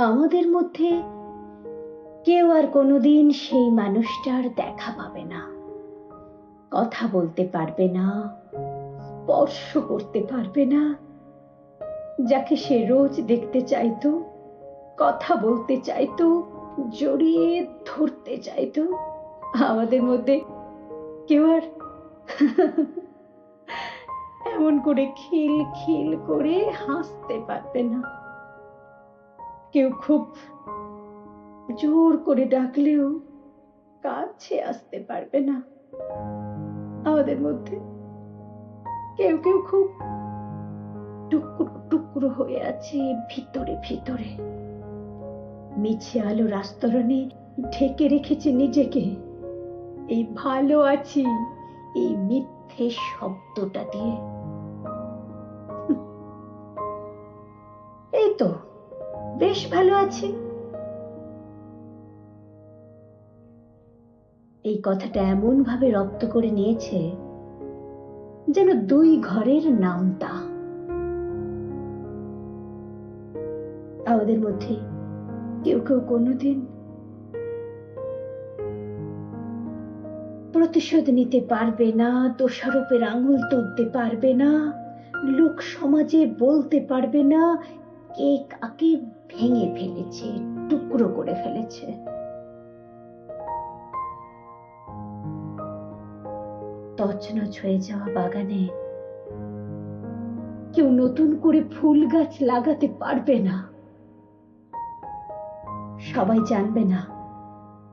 আমাদের মধ্যে কেউ আর কোনোদিন সেই মানুষটার দেখা পাবে না। কথা বলতে পারবে না, স্পর্শ করতে পারবে না। যাকে সে রোজ দেখতে চাইতো, কথা বলতে চাইতো, জড়িয়ে ধরতে চাইতো, আমাদের মধ্যে কেউ আর এমন করে খিল খিল করে হাসতে পারবে না। কেউ খুব জোর করে ডাকলেও কাছে আসতে পারবে না। আমাদের মধ্যে কেউ কেউ খুব টুকরো টুকরো হয়ে আছে ভিতরে ভিতরে। মিছে আলোর আস্তরণে ঢেকে রেখেছে নিজেকে। এই ভালো আছি, এই মিথ্যে শব্দটা দিয়ে। এই তো। বেশ ভালো আছি। এই কথাটা এমন ভাবে রপ্ত করে নিয়েছে যেন দুই ঘরের নামতা। আমাদের মধ্যে কেউ কেউ কোনোদিন প্রতিশোধ নিতে পারবে না, দোষারোপের আঙুল তুলতে পারবে না, লোক সমাজে বলতে পারবে না কে কাকে ভেঙে ফেলেছে, টুকরো করে ফেলেছে। তছনছ হয়ে যাওয়া বাগানে কেউ নতুন করে ফুল গাছ লাগাতে পারবে না। সবাই জানবে না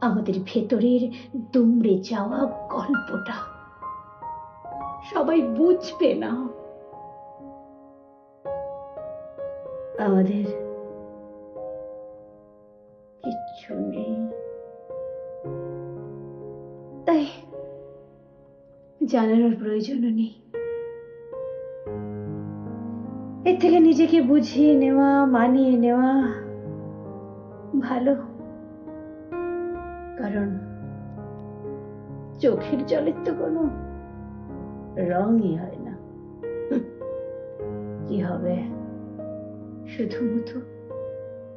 আমাদের ভেতরের দুমড়ে যাওয়া গল্পটা। সবাই বুঝবে না। আমাদের কিচ্ছু নেই। তাই জানানোর প্রয়োজনও নেই। এর থেকে নিজেকে বুঝিয়ে নেওয়া, মানিয়ে নেওয়া ভালো। কারণ চোখের জলের তো কোনো রঙই হয় না। কি হবে? 水透不透